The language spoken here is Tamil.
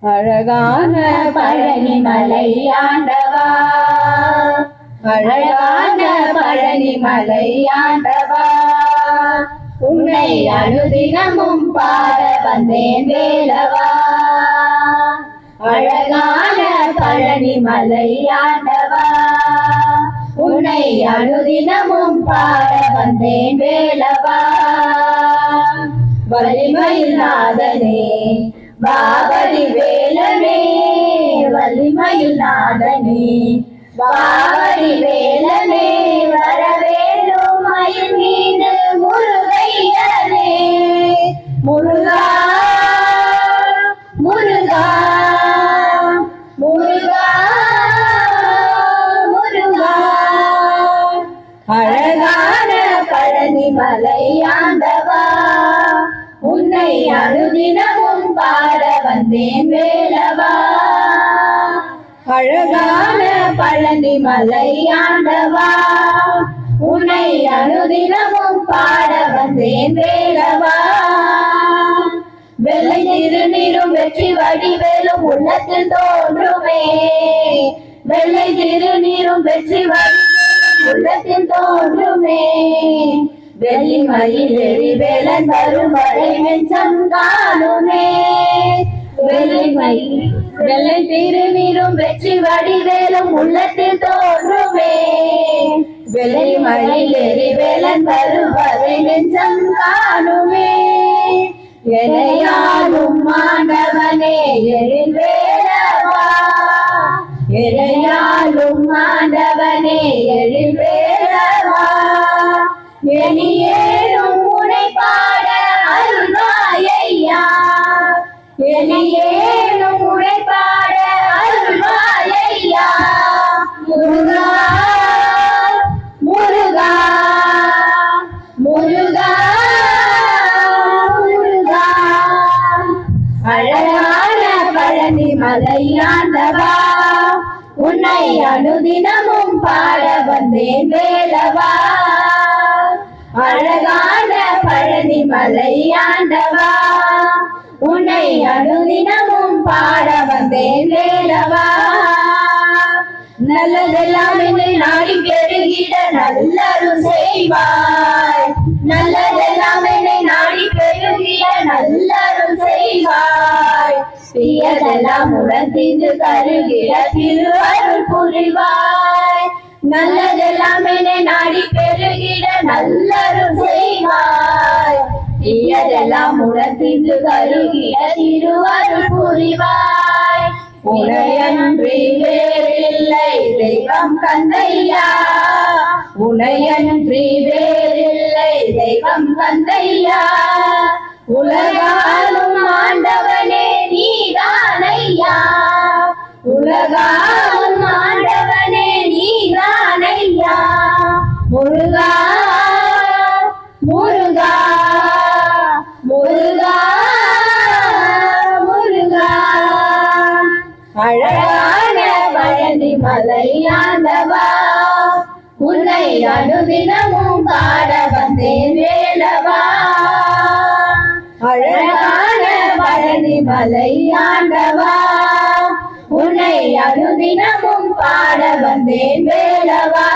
அழகான பழனி மலை ஆண்டவா. அழகான பழனி மலை ஆண்டவா. உன்னை அனுதினமும் பாட வந்தேன் வேலவா. அழகான பழனி மலை ஆண்டவா. உன்னை அனுதினமும் பாட வந்தேன் வேலவா. வலிமையில் நாதனே பாவடி வேலனே வலிமையில் நாதனே. பாவடி வேலனே வரவேலும் மயில் மீது முருகையனே முருகா முருகா முருகா முருகா. அழகான பழனி மலையாண்டவா உன்னை அனுதினமும் பாட வந்தேன் வேலவா. அழகான பழனி மலை ஆண்டவா. உன்னை அனுதினமும் பாட வந்தேன் வேலவா. வெள்ளை திருநீரும் வெற்றி வடிவேலும் உள்ளத்தில் தோன்றுமே. வெள்ளை திருநீரும் வெற்றி வடிவேலும் உள்ளத்தில் தோன்றுமே. வெள்ளி மயில் எரி வேலன் வரும் வரை நெஞ்சம் காணுமே. வெள்ளி மயில் வெள்ளை திருநீரும் வெற்றி வடிவேலும் உள்ளத்தில் தோன்றுமே. வெள்ளை மயில் எரி வேலன் வரும் வரை நெஞ்சம் காணுமே. எதையாலும் மாணவனே எரி எனியேனும் உனை பாட அருள்வாயையா. எனியேனும் உனை பாட அருள்வாயையா. முருகா முருகா முருகா முருகா. அழகான பழனி மலையாண்டவா உன்னை அனுதினமும் பாட வந்தேன் வேலவா. அழகான பழனி மலையாண்டவா உன்னை அனுதினமும் பாட வந்தேன் வேலவா நல்லதெல்லாம் என்னை நாடி பெருகிட நல்லரும் செய்வாய். நல்லதெல்லாம் என்னை நாடி பெருகிட நல்லரும் செய்வாய். தீயதெல்லாம் உணர்ந்து கருகிட திருவருள் புரிவாய். நல்லதெல்லாம் என்னை நாடி பெருகிட நல்லரும் செய்வாய். தீயதெல்லாம் உணர்ந்து கருகிய திருவருள் புரிவாய். உனையன்றி வேறில்லை தெய்வம் கந்தையா உனையன்றி வேறில்லை தெய்வம் கந்தையா உலகால் அழகான பழனி மலையாண்டவா உன்னை அனுதினமும் பாட வந்தேன் வேலவா. அழகான பழனி மலையாண்டவா உன்னை அனுதினமும் பாட வந்தேன் வேலவா.